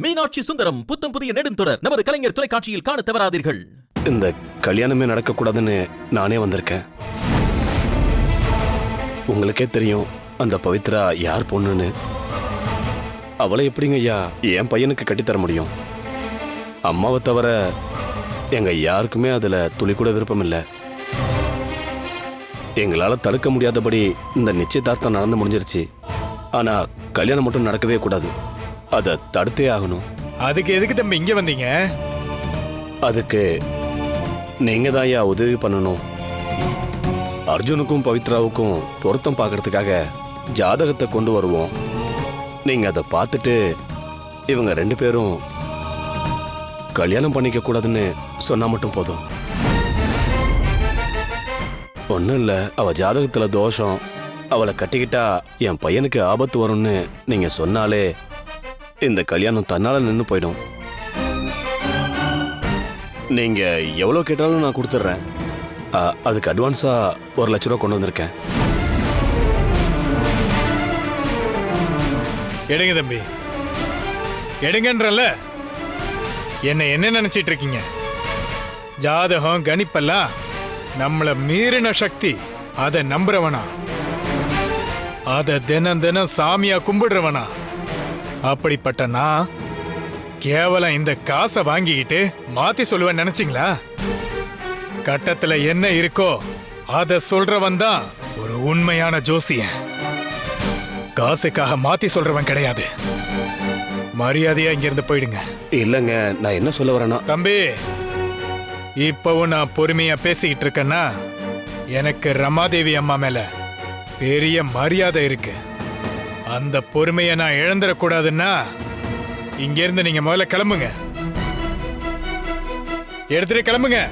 மீனாட்சி சுந்தரம் புத்தம் புதிய நெடுந்தொடர். நமது கலைஞர் தொலைக்காட்சியில் காண தவறாதீர்கள். இந்த கல்யாணமே நடக்கக்கூடாதுன்னு நானே வந்திருக்கேன். உங்களுக்கே தெரியும் அந்த பவித்ரா யார் பொண்ணுன்னு. அவளை எப்படிங்க ஐயா என் பையனுக்கு கட்டித்தர முடியும்? அம்மாவை தவிர எங்க யாருக்குமே அதுல துளி கூட விருப்பம் இல்லை. எங்களால தடுக்க முடியாதபடி இந்த நிச்சயதார்த்தம் நடந்து முடிஞ்சிருச்சு. ஆனா கல்யாணம் மட்டும் நடக்கவே கூடாது. அதை தடுத்தே ஆகணும். அதுக்கு எதுக்கு தம்பி இங்க வந்தீங்க? அதுக்கு நீங்க தான் ஐயா உதவி பண்ணணும். அர்ஜுனுக்கும் பவித்ராவுக்கும் பொருத்தம் பார்க்கறதுக்காக ஜாதகத்தை கொண்டு வருவோம். நீங்க அதை பார்த்துட்டு இவங்க ரெண்டு பேரும் கல்யாணம் பண்ணிக்க கூடாதுன்னு சொன்னா மட்டும் போதும். ஒன்றும் இல்லை அவ ஜாதகத்துல தோஷம். அவளை கட்டிக்கிட்டா என் பையனுக்கு ஆபத்து வரும்னு நீங்க சொன்னாலே இந்த கல்யாணம் தன்னால நின்று போயிடும். நீங்க எவ்வளோ கேட்டாலும் நான் கொடுத்துட்றேன். அதுக்கு அட்வான்ஸா ஒரு லட்ச ரூபா கொண்டு வந்திருக்கேன். எடுங்க தம்பி. எடுங்கன்றல என்ன என்ன நினைச்சிட்டு இருக்கீங்க? ஜாதகம் கணிப்பெல்லாம் நம்மளை மீறின சக்தி அதை நம்புறவனா? அதை தினம் தினம் சாமியா கும்பிடுறவனா? அப்படிப்பட்ட நான் கேவலம் இந்த காசை வாங்கிக்கிட்டு மாத்தி சொல்லுவேன் நினைச்சீங்களா? கட்டத்துல என்ன இருக்கோ அத சொல்றவன் தான் ஒரு உண்மையான ஜோசியன். காசுக்காக மாத்தி சொல்றவன் கிடையாது. மரியாதையா இங்கிருந்து போயிடுங்க. இல்லைங்க நான் என்ன சொல்ல வரேன்னா தம்பி இப்பவும் நான் பொறுமையா பேசிக்கிட்டு இருக்கேன்னா எனக்கு ரமாதேவி அம்மா மேல பெரிய மரியாதை இருக்கு. அந்த பொறுமையை நான் இழந்துடக்கூடாதுன்னா இங்க இருந்து நீங்க முதல்ல கிளம்புங்க. எடுத்துட்டு கிளம்புங்க.